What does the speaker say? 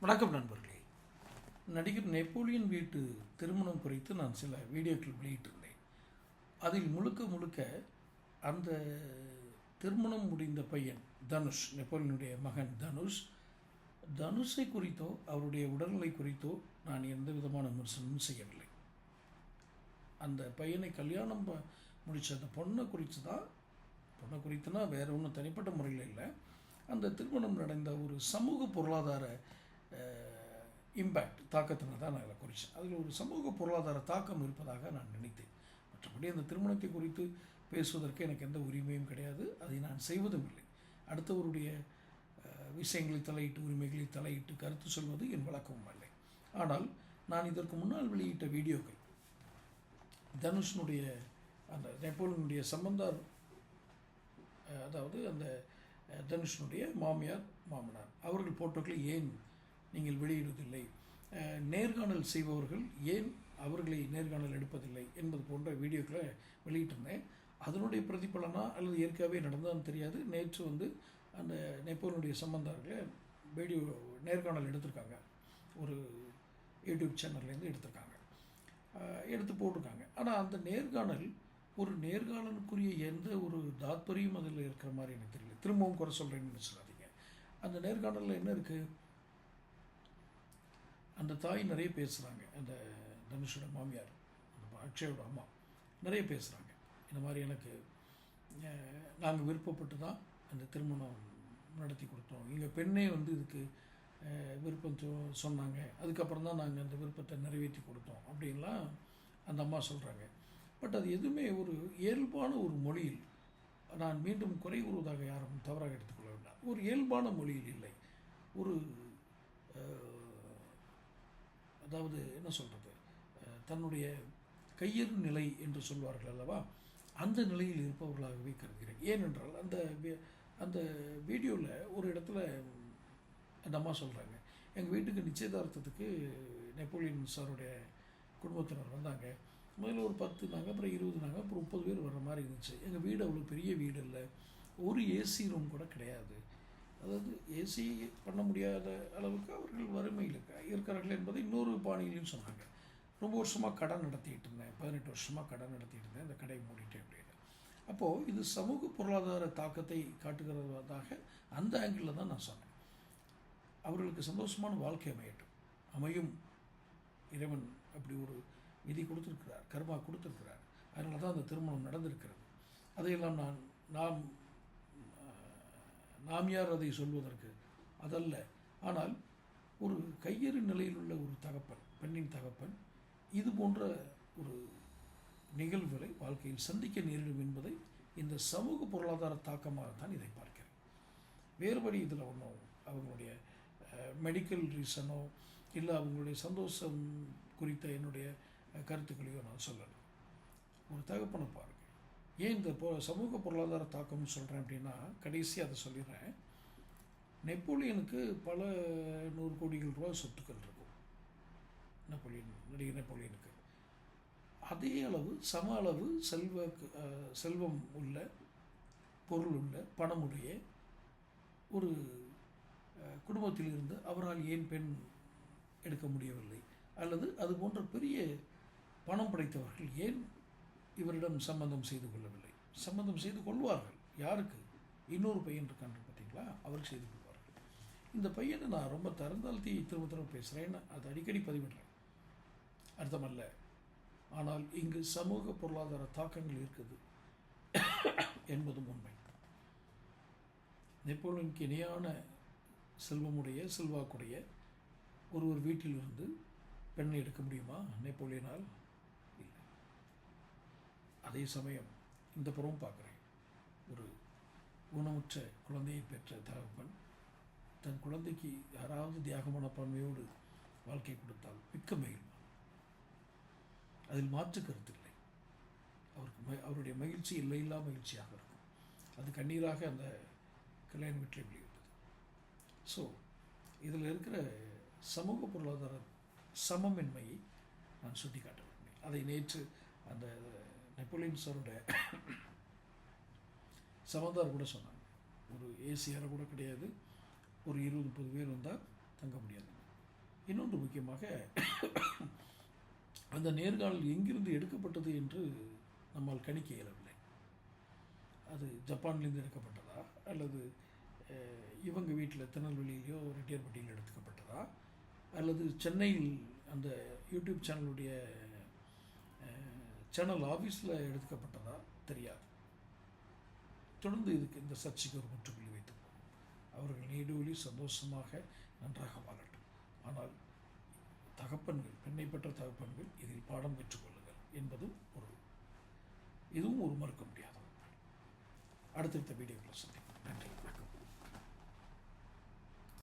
வணக்கம் நண்பர்களே. நடிகர் நெப்போலியன் வீட்டு திருமணம் குறித்து நான் சில வீடியோக்கள் வெளியிட்டிருந்தேன். அதில் முழுக்க முழுக்க அந்த திருமணம் முடிந்த பையன் தனுஷ் நெப்போலியனுடைய மகன் தனுஷ் தனுஷை குறித்தோ அவருடைய உடல்நிலை குறித்தோ நான் எந்த விதமான விமர்சனமும் செய்யவில்லை. அந்த பையனை கல்யாணம் ப- முடித்த அந்த பொண்ணை குறித்து தான் பொண்ணை குறித்துனா வேறு ஒன்றும் தனிப்பட்ட முறையில் இல்லை. அந்த திருமணம் நடந்த ஒரு சமூக பொருளாதார இம்பேக்ட் தாக்கத்தினை தான் நான் அதில் குறித்தேன் அதில் ஒரு சமூக பொருளாதார தாக்கம் இருப்பதாக நான் நினைத்தேன். மற்றபடி அந்த திருமணத்தை குறித்து பேசுவதற்கு எனக்கு எந்த உரிமையும் கிடையாது. அதை நான் செய்வதும் இல்லை. அடுத்தவருடைய விஷயங்களை தலையிட்டு உரிமைகளை தலையிட்டு கருத்து சொல்வது என் வழக்கமும் இல்லை ஆனால் நான் இதற்கு முன்னால் வெளியிட்ட வீடியோக்கள் தனுஷனுடைய அந்த நெப்போலியனுடைய சம்பந்தார் அதாவது அந்த தனுஷனுடைய மாமியார் மாமனார் அவர்கள் போட்டோக்களை ஏன் நீங்கள் வெளியிடுவதில்லை. நேர்காணல் செய்பவர்கள் ஏன் அவர்களை நேர்காணல் எடுப்பதில்லை என்பது போன்ற வீடியோக்களை வெளியிட்டிருந்தேன். அதனுடைய பிரதிபலனா அல்லது இயற்கையாகவே நடந்ததான்னு தெரியாது. நேற்று வந்து அந்த நெப்போனுடைய சம்பந்தார்களை வீடியோ நேர்காணல் எடுத்திருக்காங்க. ஒரு யூடியூப் சேனல்லேருந்து எடுத்திருக்காங்க. எடுத்து போட்டிருக்காங்க. ஆனால் அந்த நேர்காணல் ஒரு நேர்காணலுக்குரிய எந்த ஒரு தாத்பரியும் அதில் இருக்கிற மாதிரி எனக்கு தெரியல. திரும்பவும் குறை சொல்கிறேன்னு நினச்சிடாதீங்க. அந்த நேர்காணலில் என்ன இருக்குது அந்த தாய் நிறைய பேசுகிறாங்க அந்த தனுஷோட மாமியார் அந்த அக்ஷயோட அம்மா நிறைய பேசுகிறாங்க இந்த மாதிரி எனக்கு நாங்கள் விருப்பப்பட்டு தான் அந்த திருமணம் நடத்தி கொடுத்தோம். எங்கள் பெண்ணே வந்து இதுக்கு விருப்பம் சொ- சொன்னாங்க. அதுக்கப்புறம் தான் நாங்கள் அந்த விருப்பத்தை நிறைவேற்றி கொடுத்தோம் அப்படின்லாம் அந்த அம்மா சொல்கிறாங்க பட் அது எதுவுமே ஒரு இயல்பான ஒரு மொழியில் நான் மீண்டும் குறை கூறுவதாக யாரும் தவறாக எடுத்துக்கொள்ள வேண்டாம். ஒரு இயல்பான மொழியில் இல்லை. ஒரு அதாவது என்ன சொல்கிறது தன்னுடைய கையறு நிலை என்று சொல்வார்கள் அல்லவா? அந்த நிலையில் இருப்பவர்களாகவே கருதுகிறேன். ஏனென்றால் அந்த அந்த வீடியோவில் ஒரு இடத்துல அந்த அம்மா சொல்கிறாங்க எங்கள் வீட்டுக்கு நிச்சயதார்த்தத்துக்கு நெப்போலியன் சாருடைய குடும்பத்தினர் வந்தாங்க. முதல்ல ஒரு பத்து நாங்கள் அப்புறம் இருபது நாங்கள் அப்புறம் முப்பது பேர் வர்ற மாதிரி இருந்துச்சு. எங்கள் வீடு அவ்வளோ பெரிய வீடு இல்லை. ஒரு ஏசி ரூம் கூட கிடையாது. அதாவது ஏசி பண்ண முடியாத அளவுக்கு அவர்கள் வறுமையில் இருக்கிறார்கள் என்பதை இன்னொரு பாணியிலையும் சொன்னாங்க. ரொம்ப வருஷமாக கடன் நடத்திட்டு இருந்தேன். பதினெட்டு வருஷமாக கடன் நடத்திட்டு இருந்தேன். இந்த கடையை மூடிட்டேன் அப்படின்னு. அப்போது இது சமூக பொருளாதார தாக்கத்தை காட்டுகிறதாக அந்த ஆங்கிளில் தான் நான் சொன்னேன். அவர்களுக்கு சந்தோஷமான வாழ்க்கை அமையட்டும். அமையும். இறைவன் அப்படி ஒரு விதி கொடுத்துருக்கிறார். கர்மா கொடுத்துருக்கிறார். அதனால தான் அந்த திருமணம் நடந்திருக்கிறது. அதையெல்லாம் நான் நாம் நாம் யார் அதை சொல்வதற்கு அதல்ல. ஆனால் ஒரு கையறு நிலையில் உள்ள ஒரு தகப்பன் பெண்ணின் தகப்பன் இது போன்ற ஒரு நிகழ்வுகளை வாழ்க்கையில் சந்திக்க நேரிடும் என்பதை இந்த சமூக பொருளாதார தாக்கமாகத்தான் இதை பார்க்கிறேன். வேறுபடி இதில் ஒன்றும் அவங்களுடைய மெடிக்கல் ரீசனோ இல்லை அவங்களுடைய சந்தோஷம் குறித்த என்னுடைய கருத்துக்களையோ நான் சொல்லலை. ஒரு தகப்பனை பாருங்கள். ஏன் இந்த பொ சமூக பொருளாதார தாக்கம்னு சொல்கிறேன் அப்படின்னா கடைசி அதை சொல்லிடுறேன். நெப்போலியனுக்கு பல நூறு கோடிகள் ரூபாய் சொத்துக்கள் இருக்கும். நெப்போலியன் நடிகர் நெப்போலியனுக்கு. அதே அளவு சம அளவு செல்வ செல்வம் உள்ள பொருள் உள்ள பணமுடைய ஒரு குடும்பத்தில் இருந்து அவரால் ஏன் பெண் எடுக்க முடியவில்லை? அல்லது அது போன்ற பெரிய பணம் படைத்தவர்கள் ஏன் இவரிடம் சம்பந்தம் செய்து கொள்ளவில்லை. சம்பந்தம் செய்து கொள்வார்கள். யாருக்கு? இன்னொரு பையன் இருக்கான் பார்த்தீங்களா? அவருக்கு செய்து கொள்வார்கள். இந்த பையனை நான் ரொம்ப தரந்தாழ்த்தி திரும்ப திரும்ப பேசுகிறேன் அது அடிக்கடி பதிவிடுறேன். அர்த்தமல்ல ஆனால் இங்கு சமூக பொருளாதார தாக்கங்கள் இருக்குது என்பதும் உண்மை. நெப்போலியனுக்கு இணையான செல்வமுடைய செல்வாக்குடைய ஒருவர் வீட்டிலிருந்து பெண்ணை எடுக்க முடியுமா? நெப்போலியனால் அதே சமயம் இந்த புறம் பார்க்குறேன். ஒரு ஊனமுற்ற குழந்தையை பெற்ற தகப்பன் தன் குழந்தைக்கு யாராவது தியாக மனப்பான்மையோடு வாழ்க்கை கொடுத்தால் மிக்க மகிழ்வான் அதில் மாற்று கருத்து இல்லை. அவருக்கு ம அவருடைய மகிழ்ச்சி இல்லையில்லா மகிழ்ச்சியாக இருக்கும். அது கண்ணீராக அந்த கல்யாண வீட்டில் வெளியிட்டது ஸோ இதில் இருக்கிற சமூக பொருளாதார சமமின்மையை நான் சுட்டி காட்ட அதை நேற்று அந்த நெப்போலியன் சாரோட சமந்தார் கூட சொன்னாங்க. ஒரு ஏசியாரை கூட கிடையாது. ஒரு இருபது முப்பது பேர் வந்தால் தங்க முடியாது. இன்னொன்று முக்கியமாக அந்த நேர்காணல் எங்கிருந்து எடுக்கப்பட்டது என்று நம்மால் கணிக்க இயலவில்லை. அது ஜப்பான்லேருந்து எடுக்கப்பட்டதா? அல்லது இவங்க வீட்டில் திருநெல்வேலியிலையோ ரெட்டியார்பட்டியில் எடுக்கப்பட்டதா அல்லது சென்னையில் அந்த யூடியூப் சேனலுடைய சேனல் ஆஃபீஸில் எடுக்கப்பட்டதா தெரியாது. தொடர்ந்து இதுக்கு இந்த சர்ச்சைக்கு ஒரு முற்றுப்புள்ளி வைத்துப்போம் அவர்கள் நீடூழி சந்தோஷமாக நன்றாக வாழட்டும். ஆனால் தகப்பன்கள் பெண்ணை பெற்ற தகப்பன்கள் இதில் பாடம் பெற்றுக்கொள்ளுங்கள் என்பதும் ஒரு இதுவும் ஒரு மறுக்க முடியாத அடுத்தடுத்த வீடியோக்களை சந்திப்போம். நன்றி வணக்கம்.